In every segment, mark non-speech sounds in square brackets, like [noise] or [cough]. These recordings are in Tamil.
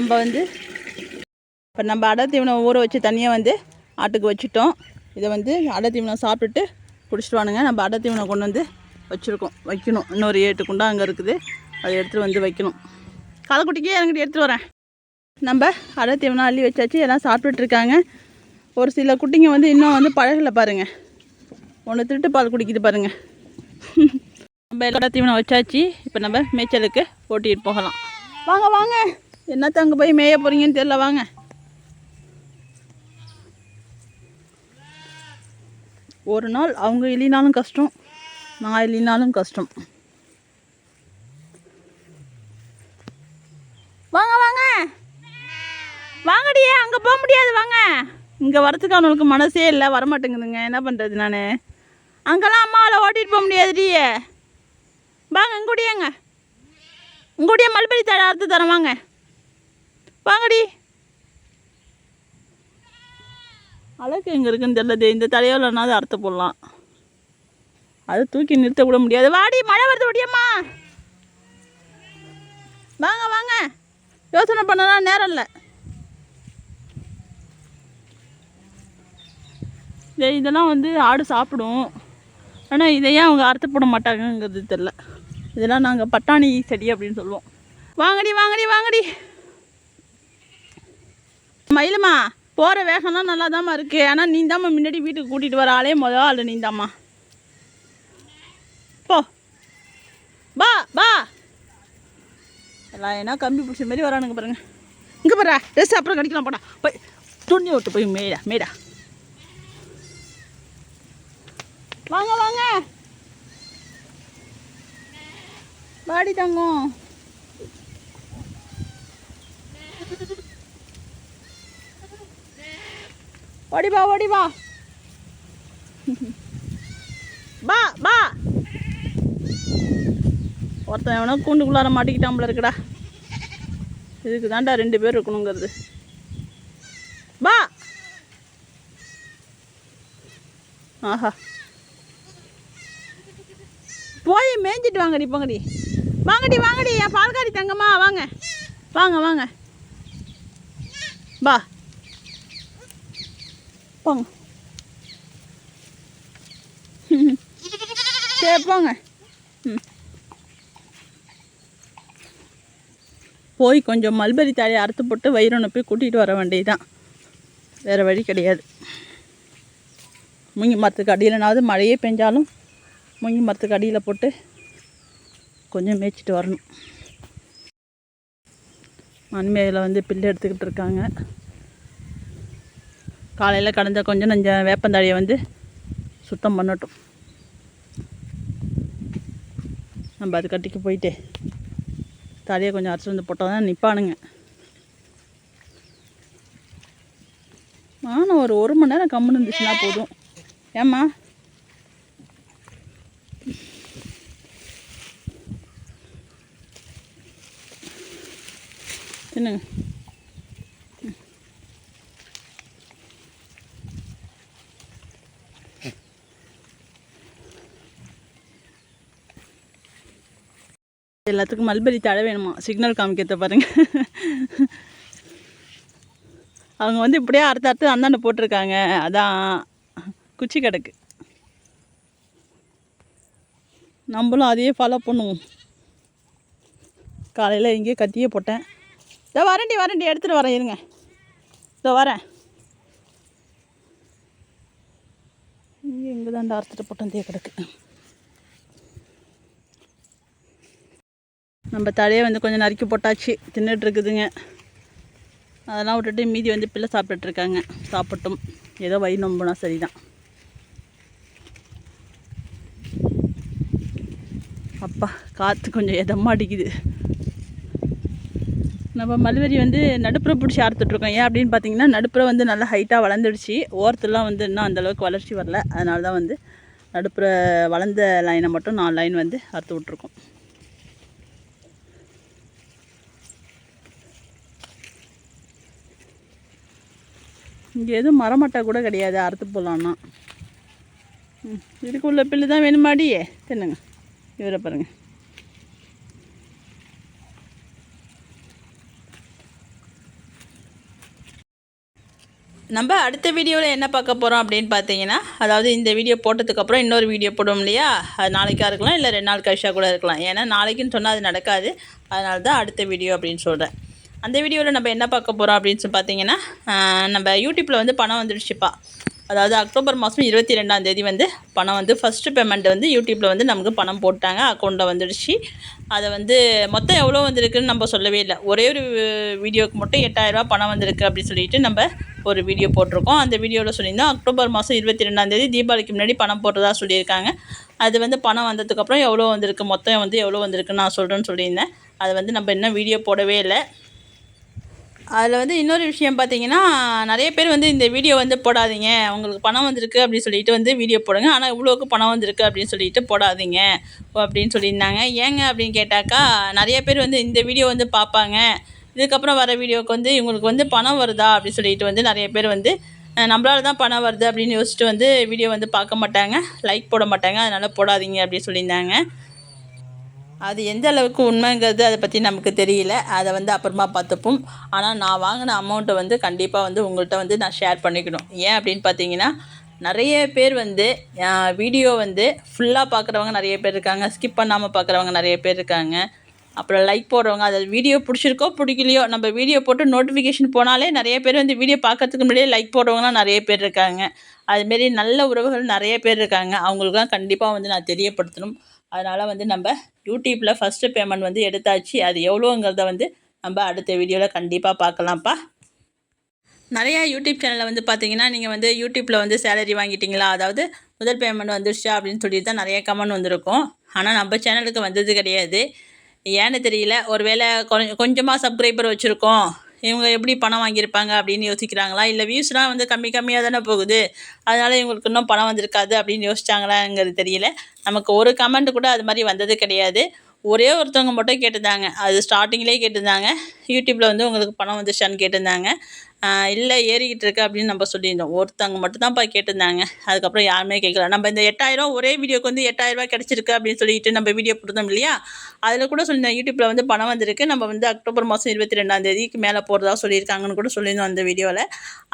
நம்ம வந்து இப்போ நம்ம அடை தீவனம் ஊற வச்சு தனியாக வந்து ஆட்டுக்கு வச்சுட்டோம். இதை வந்து அடை தீவனம் சாப்பிட்டுட்டு குடிச்சிட்டு வானுங்க. நம்ம அடை தீவனம் கொண்டு வந்து வச்சுருக்கோம். வைக்கணும். இன்னொரு ஏட்டு குண்டா அங்கே இருக்குது. அதை எடுத்துகிட்டு வந்து வைக்கணும். களைக்குட்டிக்கே என்கிட்ட எடுத்துகிட்டு வரேன். நம்ம அடை தீவனம் அள்ளி வச்சாச்சு. எல்லாம் சாப்பிட்டுட்ருக்காங்க ஒரு சில குட்டிங்க வந்து இன்னும் வந்து பழகலை பாருங்க. ஒன்று திருட்டு பால் குடிக்கிது பாருங்கள் நம்ம எல்லா தீவனம் வச்சாச்சு. இப்போ நம்ம மேய்ச்சலுக்கு ஓட்டிகிட்டு போகலாம். வாங்க வாங்க. என்னத்த அங்கே போய் மேய போகிறீங்கன்னு தெரியல வாங்க. ஒரு நாள் அவங்க இல்லைனாலும் கஷ்டம் நான் இல்லைனாலும் கஷ்டம். வாங்க வாங்க. வாங்கடியே அங்கே போக முடியாது வாங்க. இங்கே வரத்துக்கு அவனுக்கு மனசே இல்லை வரமாட்டேங்குதுங்க. என்ன பண்ணுறது நான்? அங்கெல்லாம் அம்மாவில் ஓட்டிகிட்டு போக முடியாதுடியே வாங்க இங்கூடியேங்க உங்களுடைய மல்பரி தர அறுத்து தரேன் வாங்க. வாங்கடி. அழகு எங்கே இருக்குன்னு தெரியல இந்த தலையோலனாவது அறுத்து போடலாம். அது தூக்கி நிறுத்த கூட முடியாது. வாடி மழை வருது ஒடியம்மா. வாங்க வாங்க. யோசனை பண்ணலாம் நேரம் இல்லை. இதெல்லாம் வந்து ஆடு சாப்பிடும். ஆனால் இதை ஏன் அவங்க அறுத்து போட மாட்டாங்கங்கிறது தெரில இதெல்லாம் நாங்கள் பட்டாணி செடி அப்படின்னு சொல்லுவோம். வாங்கடி வாங்கடி வாங்கடி. மயிலுமா போகிற வேகம்லாம் நல்லா தாம்மா இருக்குது ஆனால் நீ தாம்மா முன்னாடி வீட்டுக்கு கூட்டிகிட்டு வர ஆளே மொதல் ஆள் நீ தாம்மா போ. பா பா எல்லாம் ஏன்னா கம்பி பிடிச்ச மாதிரி வரானுங்க பாருங்க. இங்கே பாரு ட்ரெஸ் அப்புறம் கடிக்கலாம் போடா. போய் துணி விட்டு போய் மேடா மேடா. வாங்க வாங்க. பாடி தங்கம். ஓடி வா ஓடி வா. பா பா ஒருத்தன் எவனோ கூண்டுக்குள்ளார மாட்டிக்கிட்டாம்பல இருக்குடா. இதுக்கு தாண்டா ரெண்டு பேர் இருக்கணுங்கிறது. பா ஆஹா. போய் மேய்ஞ்சிட்டு வாங்கடி போங்கடி. வாங்கடி வாங்கடி. என் பால்காரி தங்கம்மா வாங்க. வாங்க வாங்க. பா போங்க. [laughs] சரி போங்க. போய் கொஞ்சம் மல்பரி தாயை அறுத்து போட்டு வயிறு போய் கூட்டிகிட்டு வர வேண்டியதுதான். வேறு வழி கிடையாது. முங்கி மரத்துக்கு அடியிலனாவது மழையே பெஞ்சாலும் முங்கி மரத்துக்கு அடியில் போட்டு கொஞ்சம் மேய்ச்சிட்டு வரணும். மண்மேயில் வந்து பில்லு எடுத்துக்கிட்டு இருக்காங்க. காலையில் கடந்த கொஞ்சம் நஞ்சம் வேப்பந்தாழியை வந்து சுத்தம் பண்ணட்டும். நம்ம அது கட்டிக்கு போயிட்டு தலையை கொஞ்சம் அரைச்சி வந்து போட்டால் தான் நிற்பானுங்க நானும் ஒரு ஒரு மணி நேரம் கம்முன்னு இருந்துச்சுன்னா போதும். ஏம்மா? தின்னுங்க. எல்லாத்துக்கும் மல்பெரி தழை வேணுமா? சிக்னல் காமிக்கிறத பாருங்க. அவங்க வந்து இப்படியே அறுத்து அறுத்து அந்தாண்ட போட்டிருக்காங்க. அதான் குச்சி கிடக்கு. நம்மளும் அதையே ஃபாலோ பண்ணுவோம். காலையில் இங்கேயே கத்தியே போட்டேன். இதோ வரண்டி வரண்டி எடுத்துகிட்டு வரேன் இருங்க. இதோ வரேன். இங்கே இங்கே தான் அறுத்துட்டு போட்டேன் தே கிடக்கு. நம்ம தலையை வந்து கொஞ்சம் நறுக்கி போட்டாச்சு. தின்னுட்டு இருக்குதுங்க. அதெல்லாம் விட்டுட்டு மீதி வந்து பிள்ளை சாப்பிட்டுட்ருக்காங்க சாப்பிட்டும். ஏதோ வயிறு நொம்புனா சரிதான். அப்பா காற்று கொஞ்சம் எதமாக அடிக்குது. நம்ம மல்வரி வந்து நடுப்புற பிடிச்சி அறுத்துட்ருக்கோம் ஏன் அப்படின்னு பார்த்தீங்கன்னா நடுப்புற வந்து நல்லா ஹைட்டாக வளர்ந்துடுச்சு. ஓரத்துலாம் வந்து இன்னும் அந்தளவுக்கு வளர்ச்சி வரல. அதனால தான் வந்து நடுப்புற வளர்ந்த லைனை மட்டும் நாலு லைன் வந்து அறுத்து விட்ருக்கோம் இங்கே எதுவும் மரமட்டை கூட கிடையாது அறுத்து போகலான்னா ம் இதுக்குள்ள பில்லு தான் வேணுமாடியே தின்னுங்க. இவரை பாருங்கள் நம்ம அடுத்த வீடியோவில் என்ன பார்க்க போகிறோம் அப்படின்னு பார்த்தீங்கன்னா அதாவது இந்த வீடியோ போட்டதுக்கப்புறம் இன்னொரு வீடியோ போடுவோம் இல்லையா? அது நாளைக்காக இருக்கலாம் இல்லை ரெண்டு நாள் கழிச்சா கூட இருக்கலாம். ஏன்னா நாளைக்குன்னு சொன்னால் அது நடக்காது. அதனால தான் அடுத்த வீடியோ அப்படின்னு சொல்கிறேன் அந்த வீடியோவில் நம்ம என்ன பார்க்க போகிறோம் அப்படின்னு சொல்லி பார்த்தீங்கன்னா நம்ம யூடியூப்பில் வந்து பணம் வந்துடுச்சுப்பா அதாவது அக்டோபர் மாதம் இருபத்தி ரெண்டாம் தேதி வந்து பணம் வந்து ஃபஸ்ட்டு பேமெண்ட் வந்து யூடியூப்பில் வந்து நமக்கு பணம் போட்டாங்க அக்கௌண்ட்டில் வந்துடுச்சு. அதை வந்து மொத்தம் எவ்வளோ வந்திருக்குன்னு நம்ம சொல்லவே இல்லை. ஒரே ஒரு வீடியோவுக்கு மட்டும் எட்டாயிரரூபா பணம் வந்திருக்கு அப்படின்னு சொல்லிட்டு நம்ம ஒரு வீடியோ போட்டிருக்கோம். அந்த வீடியோவில் சொல்லியிருந்தோம் அக்டோபர் மாதம் இருபத்தி ரெண்டாம் தேதி தீபாவளிக்கு முன்னாடி பணம் போடுறதா சொல்லியிருக்காங்க. அது வந்து பணம் வந்ததுக்கப்புறம் எவ்வளோ வந்திருக்கு மொத்தம் வந்து எவ்வளோ வந்திருக்குன்னு நான் சொல்கிறேன்னு சொல்லியிருந்தேன். அதை வந்து நம்ம இன்னும் வீடியோ போடவே இல்லை. அதில் வந்து இன்னொரு விஷயம் பார்த்தீங்கன்னா நிறைய பேர் வந்து இந்த வீடியோ வந்து போடாதீங்க. உங்களுக்கு பணம் வந்திருக்கு அப்படின்னு சொல்லிட்டு வந்து வீடியோ போடுங்க. ஆனால் இவ்வளோக்கு பணம் வந்திருக்கு அப்படின்னு சொல்லிட்டு போடாதீங்க. அப்படின்னு சொல்லியிருந்தாங்க. ஏங்க அப்படின்னு கேட்டாக்கா நிறைய பேர் வந்து இந்த வீடியோ வந்து பார்ப்பாங்க இதுக்கப்புறம் வர வீடியோவுக்கு வந்து இவங்களுக்கு வந்து பணம் வருதா அப்படின்னு சொல்லிட்டு வந்து நிறைய பேர் வந்து நம்மளால தான் பணம் வருது அப்படின்னு யோசிச்சுட்டு வந்து வீடியோ வந்து பார்க்க மாட்டாங்க. லைக் போட மாட்டாங்க. அதனால் போடாதீங்க அப்படின்னு சொல்லியிருந்தாங்க. அது எந்த அளவுக்கு உண்மைங்கிறது அதை பற்றி நமக்கு தெரியல. அதை வந்து அப்புறமா பார்த்துப்போம். ஆனால் நான் வாங்கின அமௌண்ட்டை வந்து கண்டிப்பாக வந்து உங்கள்கிட்ட வந்து நான் ஷேர் பண்ணிக்கணும். ஏன் அப்படின்னு பார்த்தீங்கன்னா நிறைய பேர் வந்து வீடியோ வந்து ஃபுல்லாக பார்க்குறவங்க நிறைய பேர் இருக்காங்க. ஸ்கிப் பண்ணாமல் பார்க்குறவங்க நிறைய பேர் இருக்காங்க. அப்புறம் லைக் போடுறவங்க அது வீடியோ பிடிச்சிருக்கோ பிடிக்கலையோ நம்ம வீடியோ போட்டு நோட்டிஃபிகேஷன் போனாலே நிறைய பேர் வந்து வீடியோ பார்க்கறதுக்கு முன்னாடியே லைக் போடுறவங்களாம் நிறைய பேர் இருக்காங்க. அதுமாரி நல்ல உறவுகள் நிறைய பேர் இருக்காங்க. அவங்களுக்குலாம் கண்டிப்பாக வந்து நான் தெரியப்படுத்தணும். அதனால் வந்து நம்ம யூடியூப்பில் ஃபஸ்ட்டு பேமெண்ட் வந்து எடுத்தாச்சு. அது எவ்வளோங்கிறத வந்து நம்ம அடுத்த வீடியோவில் கண்டிப்பாக பார்க்கலாம்ப்பா. நிறையா யூடியூப் சேனலில் வந்து பார்த்தீங்கன்னா நீங்கள் வந்து யூடியூப்பில் வந்து சேலரி வாங்கிட்டீங்களா? அதாவது முதல் பேமெண்ட் வந்துருச்சா? அப்படின்னு சொல்லிட்டு தான் நிறைய கமெண்ட் வந்திருக்கும். ஆனால் நம்ம சேனலுக்கு வந்தது கிடையாது. ஏன்னு தெரியல. ஒருவேளை கொஞ்ச கொஞ்சமாக சப்ஸ்கிரைபர் வச்சுருக்கோம். இவங்க எப்படி பணம் வாங்கியிருப்பாங்க அப்படின்னு யோசிக்கிறாங்களா? இல்லை வியூஸ்லாம் வந்து கம்மி கம்மியாக தானே போகுது. அதனால் இவங்களுக்கு இன்னும் பணம் வந்திருக்காது அப்படின்னு யோசிச்சாங்களாங்கிறது தெரியல. நமக்கு ஒரு கமெண்ட் கூட அது மாதிரி வந்தது கிடையாது. ஒரே ஒருத்தவங்க மட்டும் கேட்டிருந்தாங்க. அது ஸ்டார்டிங்லேயே கேட்டிருந்தாங்க. யூடியூப்பில் வந்து உங்களுக்கு பணம் வந்துச்சான்னு கேட்டிருந்தாங்க. இல்லை ஏறிக்கிட்டு இருக்கு அப்படின்னு நம்ம சொல்லியிருந்தோம். ஒருத்தவங்க மட்டும் தான்ப்பா கேட்டிருந்தாங்க. அதுக்கப்புறம் யாருமே கேட்கல. நம்ம இந்த எட்டாயிரம் ஒரே வீடியோக்கு வந்து எட்டாயிரரூபா கிடச்சிருக்கு அப்படின்னு சொல்லிட்டு நம்ம வீடியோ போட்டிருந்தோம் இல்லையா? அதில் கூட சொல்லியிருந்தோம் யூடியூப்பில் வந்து பணம் வந்திருக்கு. நம்ம வந்து அக்டோபர் மாதம் இருபத்தி ரெண்டாம் தேதிக்கு மேலே போகிறதா சொல்லியிருக்காங்கன்னு கூட சொல்லியிருந்தோம் அந்த வீடியோவில்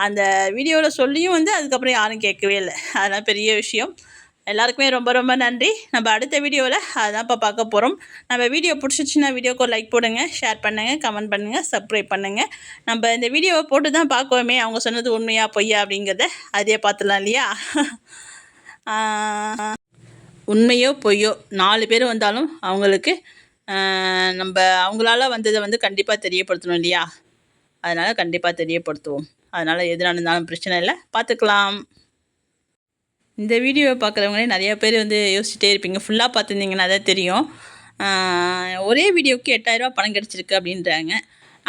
அந்த வீடியோவில் சொல்லியும் வந்து அதுக்கப்புறம் யாரும் கேட்கவே இல்லை. அதெல்லாம் பெரிய விஷயம். எல்லாருக்குமே ரொம்ப ரொம்ப நன்றி. நம்ம அடுத்த வீடியோவில் அதான் இப்போ பார்க்க போகிறோம் நம்ம வீடியோ பிடிச்சிச்சின்னா வீடியோக்கு லைக் போடுங்க ஷேர் பண்ணுங்கள் கமெண்ட் பண்ணுங்கள் சப்ஸ்கிரைப் பண்ணுங்கள் நம்ம இந்த வீடியோவை போட்டு தான் பார்க்கோமே அவங்க சொன்னது உண்மையா பொய்யா அப்படிங்கிறத அதையே பார்த்துலாம் இல்லையா? உண்மையோ பொய்யோ நாலு பேர் வந்தாலும் அவங்களுக்கு நம்ம அவங்களால வந்ததை வந்து கண்டிப்பாக தெரியப்படுத்தணும் இல்லையா? அதனால் கண்டிப்பாக தெரியப்படுத்துவோம். அதனால் எது நடந்தாலும் பிரச்சனை இல்லை. பார்த்துக்கலாம். இந்த வீடியோவை பார்க்குறவங்களே நிறையா பேர் வந்து யோசிச்சுட்டே இருப்பீங்க. ஃபுல்லாக பார்த்துருந்தீங்கன்னா தான் தெரியும். ஒரே வீடியோவுக்கு எட்டாயிரரூபா பணம் கிடச்சிருக்கு அப்படின்றாங்க.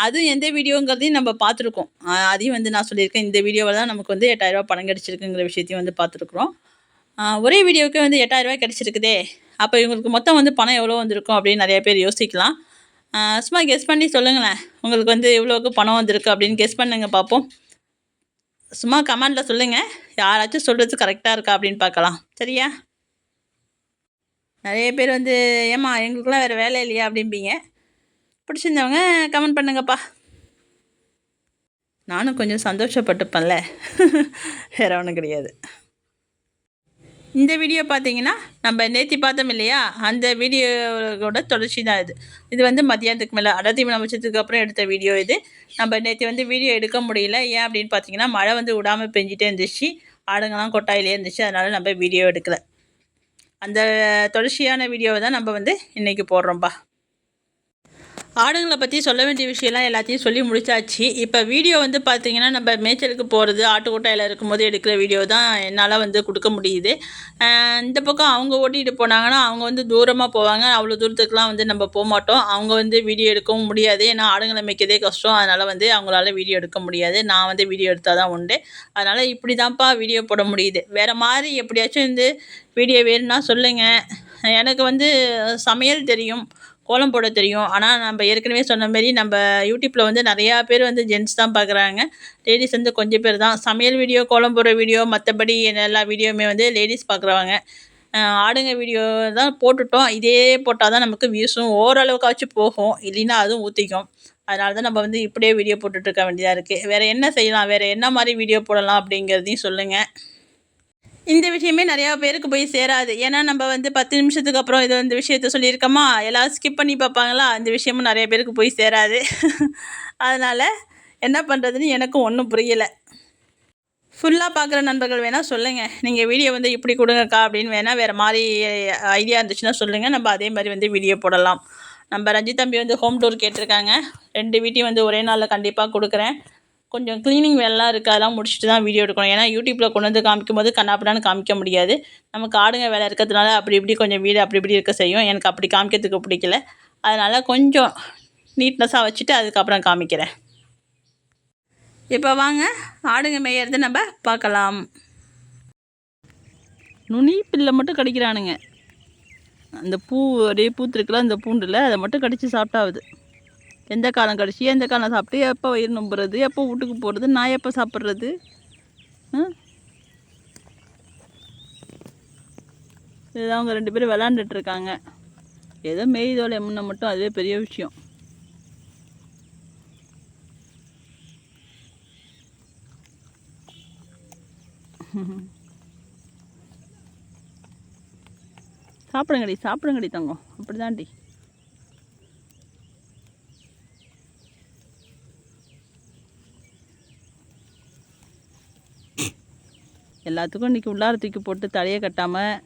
அதுவும் எந்த வீடியோங்கிறதையும் நம்ம பார்த்துருக்கோம். அதையும் வந்து நான் சொல்லியிருக்கேன். இந்த வீடியோவில் தான் நமக்கு வந்து எட்டாயிரரூபா பணம் கிடச்சிருக்குங்கிற விஷயத்தையும் வந்து பார்த்துருக்குறோம். ஒரே வீடியோவுக்கு வந்து எட்டாயிரரூபா கிடச்சிருக்குதே. அப்போ இவங்களுக்கு மொத்தம் வந்து பணம் எவ்வளோ வந்திருக்கும் அப்படின்னு நிறைய பேர் யோசிக்கலாம். சும்மா கெஸ் பண்ணி சொல்லுங்களேன். உங்களுக்கு வந்து எவ்வளோக்கு பணம் வந்திருக்கு அப்படின்னு கெஸ் பண்ணுங்க பார்ப்போம். சும்மா கமெண்டில் சொல்லுங்கள் யாராச்சும் சொல்கிறது கரெக்டாக இருக்கா அப்படின்னு பார்க்கலாம். சரியா? நிறைய பேர் வந்து ஏம்மா எங்களுக்குலாம் வேறு வேலை இல்லையா? அப்படிம்பீங்க. பிடிச்சிருந்தவங்க கமெண்ட் பண்ணுங்கப்பா. நானும் கொஞ்சம் சந்தோஷப்பட்டுப்பேன்ல. வேற ஒன்றும் கிடையாது. இந்த வீடியோ பார்த்தீங்கன்னா நம்ம நேற்றி பார்த்தோம் இல்லையா? அந்த வீடியோவோட தொடர்ச்சி தான் இது. இது வந்து மதியானத்துக்கு மேலே அடத்தீவனம் வச்சதுக்கு அப்புறம் எடுத்த வீடியோ இது. நம்ம நேற்று வந்து வீடியோ எடுக்க முடியல. ஏன் அப்படின்னு பார்த்தீங்கன்னா மழை வந்து விடாமல் பெஞ்சிட்டே இருந்துச்சு. ஆடுங்கெல்லாம் கொட்டாயிலே இருந்துச்சு. அதனால் நம்ம வீடியோ எடுக்கலை. அந்த தொடர்ச்சியான வீடியோவை தான் நம்ம வந்து இன்றைக்கி போடுறோம்ப்பா ஆடுங்களை பற்றி சொல்ல வேண்டிய விஷயம்லாம் எல்லாத்தையும் சொல்லி முடிச்சாச்சு. இப்போ வீடியோ வந்து பார்த்தீங்கன்னா நம்ம மேய்ச்சலுக்கு போகிறது ஆட்டுக்கொட்டாயில் இருக்கும்போது எடுக்கிற வீடியோ தான் என்னால் வந்து கொடுக்க முடியுது. இந்த பக்கம் அவங்க ஓட்டிகிட்டு போனாங்கன்னா அவங்க வந்து தூரமாக போவாங்க. அவ்வளோ தூரத்துக்குலாம் வந்து நம்ம போக மாட்டோம். அவங்க வந்து வீடியோ எடுக்கவும் முடியாது. ஏன்னா ஆடுங்களை மேய்க்கதே கஷ்டம். அதனால் வந்து அவங்களால வீடியோ எடுக்க முடியாது. நான் வந்து வீடியோ எடுத்தால் தான் உண்டு. அதனால் இப்படி தான்ப்பா வீடியோ போட முடியுது. வேறு மாதிரி எப்படியாச்சும் வந்து வீடியோ வேணும்னா சொல்லுங்கள் எனக்கு வந்து சமையல் தெரியும். கோலம் போட தெரியும். ஆனால் நம்ம ஏற்கனவே சொன்ன மாரி நம்ம யூடியூப்பில் வந்து நிறையா பேர் வந்து ஜென்ட்ஸ் தான் பார்க்குறாங்க லேடிஸ் வந்து கொஞ்சம் பேர் தான். சமையல் வீடியோ கோலம் போடுற வீடியோ மற்றபடி எல்லா வீடியோவுமே வந்து லேடிஸ் பார்க்குறவங்க ஆடுங்க வீடியோ தான் போட்டுட்டோம். இதே போட்டால் தான் நமக்கு வியூஸும் ஓரளவுக்காச்சும் போகும். இல்லைன்னா அதுவும் ஊற்றிக்கும் அதனால தான் நம்ம வந்து இப்படியே வீடியோ போட்டுட்ருக்க வேண்டியதாக இருக்குது வேறு என்ன செய்யலாம்? வேறு என்ன மாதிரி வீடியோ போடலாம் அப்படிங்கிறதையும் சொல்லுங்கள் இந்த விஷயமே நிறையா பேருக்கு போய் சேராது. ஏன்னா நம்ம வந்து பத்து நிமிஷத்துக்கு அப்புறம் இது இந்த விஷயத்த சொல்லியிருக்கோமா? எல்லோரும் ஸ்கிப் பண்ணி பார்ப்பாங்களா? அந்த விஷயமும் நிறைய பேருக்கு போய் சேராது. [laughs] அதனால் என்ன பண்ணுறதுன்னு எனக்கும் ஒன்றும் புரியலை. ஃபுல்லாக பார்க்குற நண்பர்கள் வேணால் சொல்லுங்கள் நீங்கள் வீடியோ வந்து இப்படி கொடுங்கக்கா அப்படின்னு வேணால் வேறு மாதிரி ஐடியா இருந்துச்சுன்னா சொல்லுங்கள் நம்ம அதே மாதிரி வந்து வீடியோ போடலாம். நம்ம ரஞ்சித் தம்பி வந்து ஹோம் டூர் கேட்டிருக்காங்க. ரெண்டு வீட்டையும் வந்து ஒரே நாளில் கண்டிப்பாக கொடுக்குறேன். கொஞ்சம் க்ளீனிங் வேலைலாம் இருக்குது அதெல்லாம் முடிச்சுட்டு தான் வீடியோ எடுக்கணும். ஏன்னா யூடியூப்பில் கொண்டு வந்து காமிக்கும் போது கண்ணாப்பிடான்னு காமிக்க முடியாது. நமக்கு ஆடுங்க வேலை இருக்கிறதுனால அப்படி இப்படி கொஞ்சம் வீடு அப்படி இப்படி இருக்க செய்யும். எனக்கு அப்படி காமிக்கிறதுக்கு பிடிக்கல. அதனால் கொஞ்சம் நீட்னஸாக வச்சுட்டு அதுக்கப்புறம் காமிக்கிறேன். இப்போ வாங்க ஆடுங்க மேயறது நம்ம பார்க்கலாம். நுனி பில்லை மட்டும் கடிக்கிறானுங்க. அந்த பூ அப்படியே பூத்துருக்குல அந்த பூண்டில் அதை மட்டும் கடித்து சாப்பிட்டாவுது. எந்த காலம் கடிச்சு எந்த காலம்? சாப்பிட்டு எப்போ வயிறு நம்புறது? எப்போ வீட்டுக்கு போகிறது நான் எப்போ சாப்பிட்றது? இதுதான் அவங்க ரெண்டு பேரும் விளாண்டுட்ருக்காங்க ஏதோ மேய்தோலை முன்ன மட்டும் அதுவே பெரிய விஷயம். சாப்பிடுங்கடி சாப்பிடுங்கடி தங்கம். அப்படிதான்டி. எல்லாத்துக்கும் இன்றைக்கி உள்ளார தூக்கி போட்டு தலையை கட்டாமல்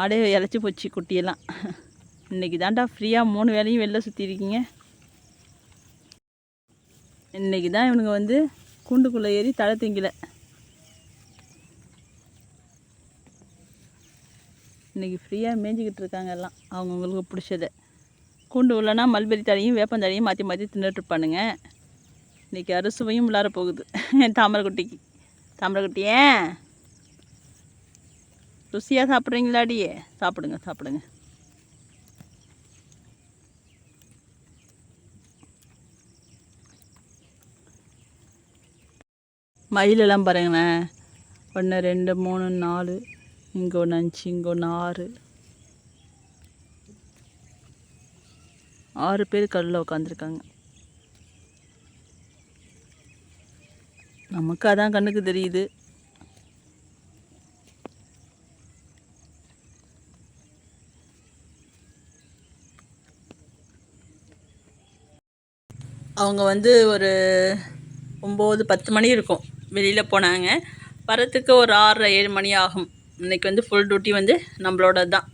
ஆடே இழைச்சி போச்சு குட்டியெல்லாம். இன்றைக்கி தான்டா ஃப்ரீயாக மூணு வேலையும் வெளில சுற்றிருக்கீங்க இன்றைக்கி தான் இவனுங்க வந்து கூண்டுக்குள்ளே ஏறி தலை திங்கலை. இன்றைக்கி ஃப்ரீயாக மேய்ஞ்சிக்கிட்டு இருக்காங்க எல்லாம். அவங்கவுங்களுக்கு பிடிச்சதை. கூண்டு உள்ளனா மல்பெரி தழையும் வேப்பந்தழையும் மாற்றி மாற்றி தின்னுட்டுருப்பானுங்க இன்றைக்கி அறுசுவையும் உள்ளார போகுது. தாமரைக்குட்டிக்கு. தாமரைக்குட்டியே. ருசியாக சாப்பிட்றீங்களாடியே சாப்பிடுங்க சாப்பிடுங்க. மயிலெல்லாம் பாருங்களேன் ஒன்று ரெண்டு மூணு நாலு. இங்கே ஒன்று அஞ்சு இங்கே ஒன்று ஆறு. ஆறு பேர் கல்லில் உட்காந்துருக்காங்க நமக்கு அதான் கண்ணுக்கு தெரியுது. அவங்க வந்து ஒரு ஒம்பது பத்து மணி இருக்கும். வெளியில் போனாங்க. வரத்துக்கு ஒரு ஆறரை ஏழு மணி ஆகும். இன்றைக்கி வந்து ஃபுல் டியூட்டி வந்து நம்மளோட தான்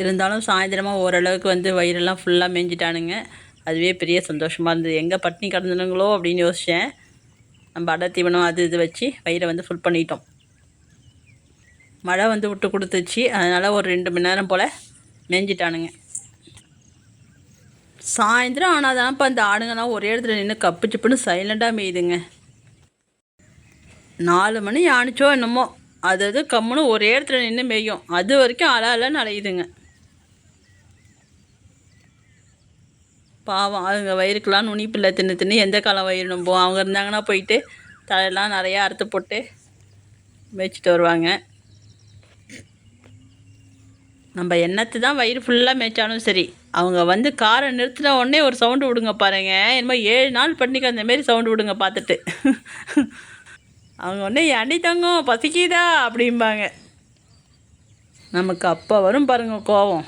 இருந்தாலும் சாயந்தரமாக ஓரளவுக்கு வந்து வயிறெல்லாம் ஃபுல்லாக மேய்ஞ்சிட்டானுங்க அதுவே பெரிய சந்தோஷமாக இருந்தது. எங்கே பட்னி கிடந்துனுங்களோ அப்படின்னு யோசித்தேன் நம்ம அடை தீவனம் அது இது வச்சு வயிறை வந்து ஃபுல் பண்ணிட்டோம். மழை வந்து விட்டு கொடுத்துச்சு. அதனால் ஒரு ரெண்டு மணி நேரம் போல் மேய்ஞ்சிட்டானுங்க சாயந்தரம் ஆனால் தான்ப்பா இந்த ஆடுங்கலாம் ஒரே இடத்துல நின்று கப்பு சிப்புன்னு சைலண்டாக மேயுதுங்க. நாலு மணி ஆணிச்சோ என்னமோ. அது அது கம்முன்னு ஒரே இடத்துல நின்று மேயும். அது வரைக்கும் அலாலன்னு அலையுதுங்க. பாவம் அவங்க வயிறுக்கெல்லாம் நுனிப்பில்லை தின்னு தின்னு எந்த காலம் வயிறு நம்போம்? அவங்க இருந்தாங்கன்னா போயிட்டு தலையெல்லாம் நிறையா அறுத்து போட்டு மேய்ச்சிட்டு வருவாங்க. நம்ம எண்ணத்து தான் வயிறு ஃபுல்லாக மேய்ச்சாலும் சரி அவங்க வந்து காரை நிறுத்தின உடனே ஒரு சவுண்டு விடுங்க பாருங்க. என்னமோ ஏழு நாள் பண்ணிக்க அந்த மாரி சவுண்டு விடுங்க பார்த்துட்டு. அவங்க உடனே அடி தங்கம் பசிக்குதா? அப்படிம்பாங்க. நமக்கு அப்போ வரும் பாருங்க கோவம்.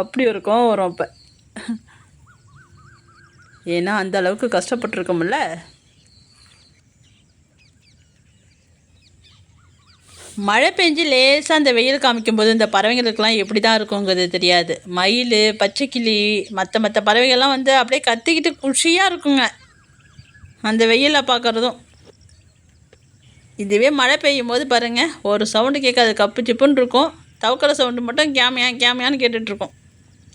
அப்படி ஒரு கோவம் வரும் அப்போ. ஏன்னா அந்த அளவுக்கு கஷ்டப்பட்டுருக்கோம்ல. மழை பெஞ்சு லேசாக அந்த வெயில் காமிக்கும்போது இந்த பறவைங்களுக்கெல்லாம் எப்படி தான் இருக்குங்கிறது தெரியாது. மயில் பச்சைக்கிளி மற்ற மற்ற பறவைகள்லாம் வந்து அப்படியே கத்திக்கிட்டு குஷியாக இருக்குங்க. அந்த வெயிலில் பார்க்குறதும் இதுவே மழை பெய்யும் போது பாருங்கள் ஒரு சவுண்டு கேட்காது கப்பு சிப்புன்னு இருக்கும். தவக்கலை சவுண்டு மட்டும் கேமையா கேமையான்னு கேட்டுட்ருக்கோம்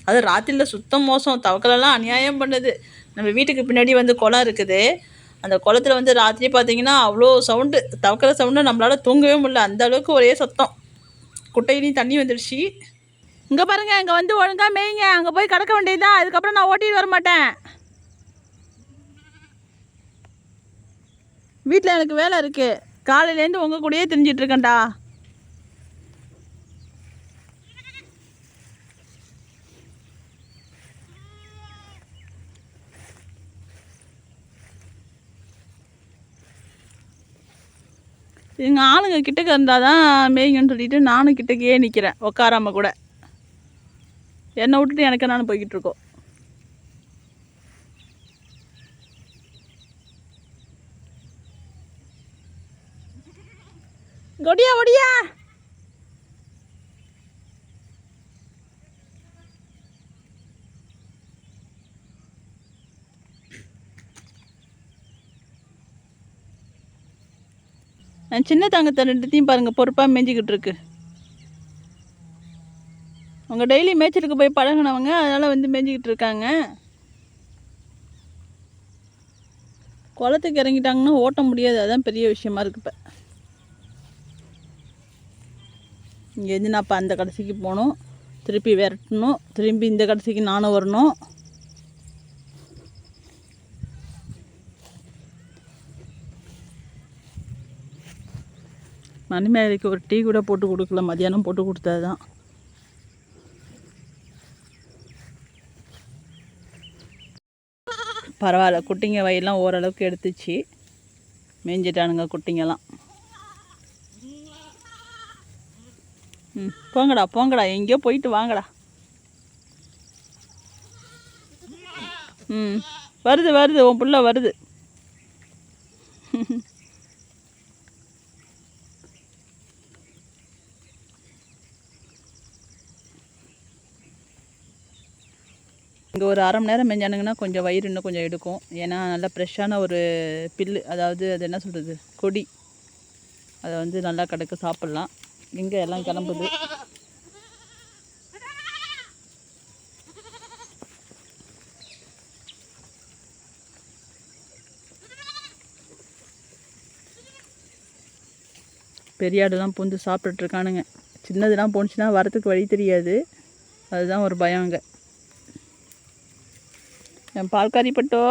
அது ராத்திரியில் சுத்தம் மோசம் தவக்கலெல்லாம் அநியாயம் பண்ணுது. நம்ம வீட்டுக்கு பின்னாடி வந்து குளம் இருக்குது. அந்த குளத்துல வந்து ராத்திரி பார்த்தீங்கன்னா அவ்வளோ சவுண்டு தவக்கிற சவுண்டு நம்மளால் தூங்கவே முடியல. அந்த அளவுக்கு ஒரே சத்தம். குட்டையிலையும் தண்ணி வந்துடுச்சு. இங்கே பாருங்கள் இங்கே வந்து ஒழுங்காக மேய்ங்க. அங்கே போய் கிடக்க வேண்டியதுதான் அதுக்கப்புறம் நான் ஓட்டிட்டு வர மாட்டேன். வீட்டில் எனக்கு வேலை இருக்குது காலையிலேருந்து உங்கள் கூடயே தெரிஞ்சிட்ருக்கேன்டா எங்கள் ஆளுங்க கிட்டக்க இருந்தால் தான் மேய்ங்கன்னு சொல்லிட்டு நானும் கிட்டக்கையே நிற்கிறேன் உட்காராம கூட. என்னை விட்டுட்டு எனக்கு நானும் போய்கிட்டு இருக்கோம் கொடியா ஒடியா? சின்ன தங்கத்தை ரெண்டுத்தையும் பாருங்கள் பொறுப்பாக மேய்ஞ்சிக்கிட்டு இருக்கு. அவங்க டெய்லி மேய்ச்சலுக்கு போய் பழகினவங்க அதனால் வந்து மேய்ஞ்சிக்கிட்டு இருக்காங்க. குளத்துக்கு இறங்கிட்டாங்கன்னா ஓட்ட முடியாது அதுதான் பெரிய விஷயமா இருக்கு இப்போ. இங்கேருந்து நான் இப்போ அந்த கடைசிக்கு போகணும் திருப்பி விரட்டணும் திரும்பி இந்த கடைசிக்கு நானும் வரணும். மணிமேலைக்கு ஒரு டீ கூட போட்டு கொடுக்கல. மதியானம் போட்டு கொடுத்தது தான் பரவாயில்ல குட்டிங்க வயெல்லாம் ஓரளவுக்கு எடுத்துச்சு. மேய்ஞ்சிட்டானுங்க குட்டிங்கெல்லாம். ம் போங்கடா போங்கடா. எங்கேயோ போயிட்டு வாங்கடா. ம் வருது வருது. உன் பிள்ளை வருது இங்கே ஒரு அரை மணி நேரம் மெஞ்சானுங்கன்னா கொஞ்சம் வயிறு இன்னும் கொஞ்சம் எடுக்கும். ஏன்னா நல்லா ஃப்ரெஷ்ஷான ஒரு பில்லு அதாவது அது என்ன சொல்கிறது கொடி. அதை வந்து நல்லா கிடக்கு சாப்பிட்லாம். இங்கே எல்லாம் கிளம்புது. பெரியாடுலாம் பூந்து சாப்பிட்டுட்டு இருக்கானுங்க. சின்னதுலாம் போணுச்சுன்னா வரத்துக்கு வழி தெரியாது. அதுதான் ஒரு பயம் அங்கே. என் பால்காரி பட்டோ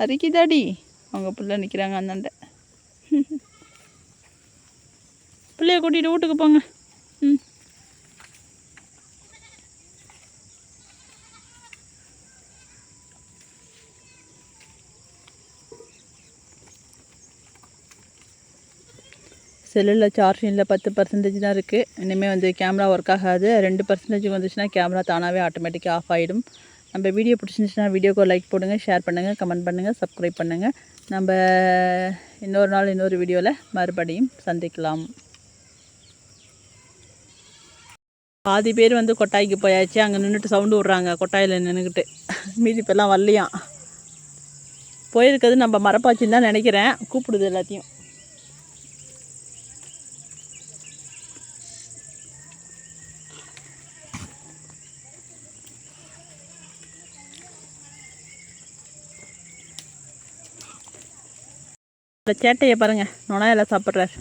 அரிக்குதாடி அவங்க பிள்ளை நிற்கிறாங்க அந்தாண்ட பிள்ளைய கூட்டிகிட்டு வீட்டுக்கு போங்க. ம். செல்லில் சார்ஜிங்கில் பத்து பர்சன்டேஜ் தான் இருக்குது இனிமேல் வந்து கேமரா ஒர்க் ஆகாது. ரெண்டு பர்சன்டேஜ் வந்துச்சுன்னா கேமரா தானாகவே ஆட்டோமேட்டிக்காக ஆஃப் ஆகிடும் நம்ம வீடியோ பிடிச்சிருந்துச்சுன்னா வீடியோக்கு லைக் போடுங்க ஷேர் பண்ணுங்கள் கமெண்ட் பண்ணுங்கள் சப்ஸ்கிரைப் பண்ணுங்கள் நம்ம இன்னொரு நாள் இன்னொரு வீடியோவில் மறுபடியும் சந்திக்கலாம். பாதி பேர் வந்து கொட்டாய்க்கு போயாச்சு அங்கே நின்றுட்டு சவுண்டு விட்றாங்க கொட்டாயில் நின்றுக்கிட்டு மீதி இப்போல்லாம் வரலையாம். போயிருக்கிறது நம்ம மரப்பாச்சின்னு தான் நினைக்கிறேன். கூப்பிடுது எல்லாத்தையும். இந்த சேட்டையை பாருங்க. நுழையில சாப்பிட்றாரு.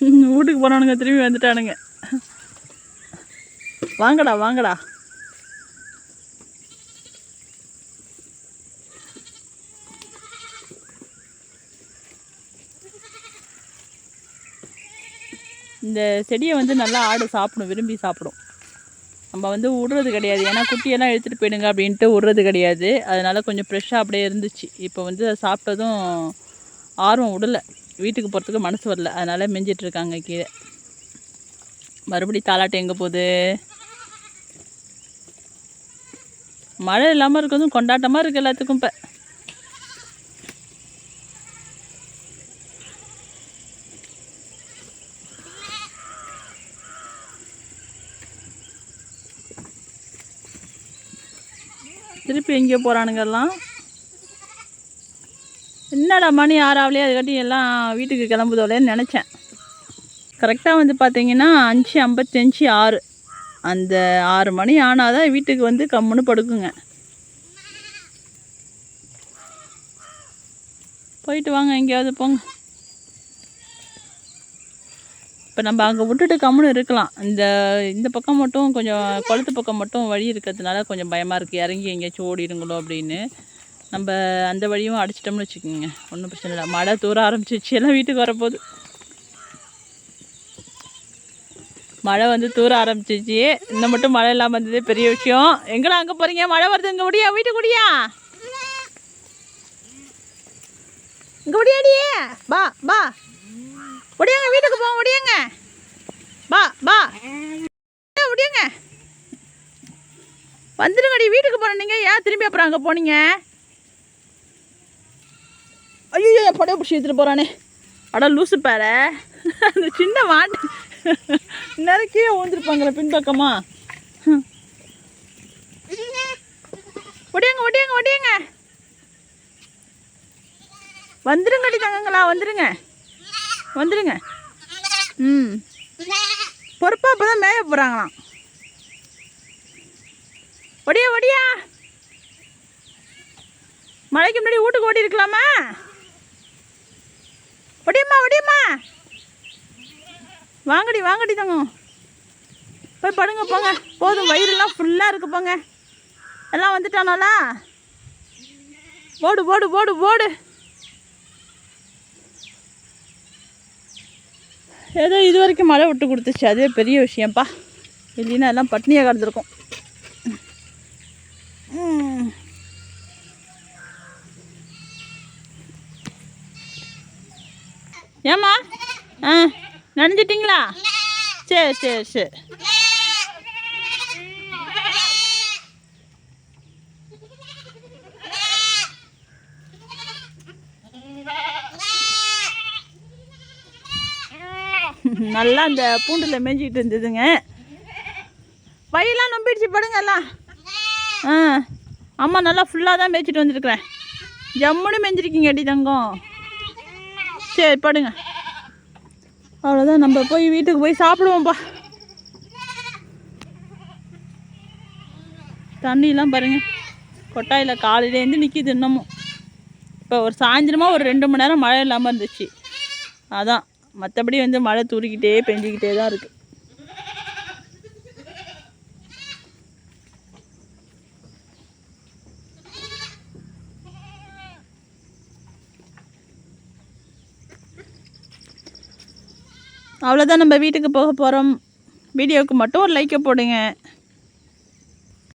[laughs] வீட்டுக்கு போனவனுங்க திரும்பி வந்துட்டானுங்க. வாங்கடா வாங்கடா. இந்த செடியை வந்து நல்லா ஆடு சாப்பிடும் விரும்பி சாப்பிடும். நம்ம வந்து விடுறது கிடையாது. ஏன்னா குட்டியெல்லாம் எடுத்துகிட்டு போயிடுங்க அப்படின்ட்டு விடுறது கிடையாது. அதனால் கொஞ்சம் ஃப்ரெஷ்ஷாக அப்படியே இருந்துச்சு. இப்போ வந்து அதை சாப்பிட்டதும் ஆர்வம் விடலை வீட்டுக்கு போகிறதுக்கு மனசு வரல. அதனால் மிஞ்சிட்டுருக்காங்க கீழே. மறுபடி தாலாட்டு எங்கே போகுது? மழை இல்லாமல் இருக்கிறதும் கொண்டாட்டமாக இருக்குது எல்லாத்துக்கும் இப்போ. திருப்பி எங்கேயோ போகிறானுங்க எல்லாம். என்னடா மணி ஆறாவலையே அதுக்காட்டி எல்லாம் வீட்டுக்கு கிளம்புதோலேன்னு நினச்சேன். கரெக்டாக வந்து பார்த்தீங்கன்னா அஞ்சு ஐம்பத்தஞ்சு ஆறு. அந்த ஆறு மணி ஆனால் தான் வீட்டுக்கு வந்து கம்முன்னு படுக்குங்க. போயிட்டு வாங்க எங்கேயாவது போங்க. இப்போ நம்ம அங்கே விட்டுட்டு கம்முன்னு இருக்கலாம். இந்த இந்த பக்கம் மட்டும் கொஞ்சம் குளத்து பக்கம் மட்டும் வழி இருக்கிறதுனால கொஞ்சம் பயமாக இருக்குது இறங்கி எங்கேயாச்சும் ஓடிடுங்களோ அப்படின்னு. நம்ம அந்த வழியும் அடிச்சிட்டோம்னு வச்சுக்கோங்க. ஒன்றும் பிரச்சனை இல்லை. மழை தூர ஆரம்பிச்சிச்சு எல்லாம் வீட்டுக்கு வரப்போகுது. மழை வந்து தூர ஆரம்பிச்சிச்சு இன்னும் மட்டும் மழை இல்லாமல் இருந்ததே பெரிய விஷயம். எங்கடா அங்கே போகிறீங்க மழை வருது. இங்கே முடியா வீட்டுக்கு முடியா இங்கே முடியாடியே பா பா முடியாங்க வீட்டுக்கு போவோம் முடியுங்க பா பா. முடியுங்க வந்துடுங்கடி வீட்டுக்கு போன நீங்கள் ஏன் திரும்பி அப்புறம் அங்கே போனீங்க? ஐயோ என் படையை பிடிச்சி எடுத்துகிட்டு போகிறானே அட லூசு பேர. அந்த சின்ன மாட்டு நேரம் கீழே விழுந்துருப்பாங்களே பின்பக்கமா? ஒடியாங்க ஒடியாங்க ஒடியாங்க. வந்துருங்கடி தங்கங்களா வந்துருங்க. வந்துடுங்க. ம். பொறுப்பாக இப்போ தான் மேய போகிறாங்களாம் ஒடியா ஒடியா. மழைக்கு முன்னாடி வீட்டுக்கு ஓடி இருக்கலாமா? ஒடியம்மா ஒடியம்மா. வாங்கடி வாங்கடி தங்க போய் படுங்க போங்க. போதும் வயிறுலாம் ஃபுல்லாக இருக்கு போங்க. எல்லாம் வந்துட்டானோலா போடு போடு போடு போடு ஏதோ இது வரைக்கும் மழை விட்டு கொடுத்துச்சு. அதே பெரிய விஷயம்ப்பா. இல்லைன்னா எல்லாம் பட்னியாக கடந்துருக்கும். ஏம்மா? ஆ நனைஞ்சிட்டிங்களா? சரி சரி சரி. [laughs] நல்லா அந்த பூண்டில் மேய்ஞ்சிக்கிட்டு இருந்ததுங்க. வயலாம் நம்பிடுச்சு படுங்க எல்லாம். ஆ அம்மா நல்லா ஃபுல்லாக தான் மேய்ச்சிட்டு வந்துருக்குறேன். ஜம்முன்னு மேய்ஞ்சிருக்கீங்க அடி தங்கம். சரி படுங்க. அவ்வளோதான் நம்ம போய் வீட்டுக்கு போய் சாப்பிடுவோம்ப்பா தண்ணியெலாம் பாருங்க. கொட்டாயில் காலையிலேருந்து நிற்கிது இன்னமும். இப்போ ஒரு சாயந்தரமாக ஒரு ரெண்டு மணி நேரம் மழை இல்லாமல் இருந்துச்சு. அதான். மற்றபடி வந்து மழை தூரிக்கிட்டே பெஞ்சிக்கிட்டே தான் இருக்குது அவ்வளோதான் நம்ம வீட்டுக்கு போக போகிறோம் வீடியோவுக்கு மட்டும் ஒரு லைக்கை போடுங்க.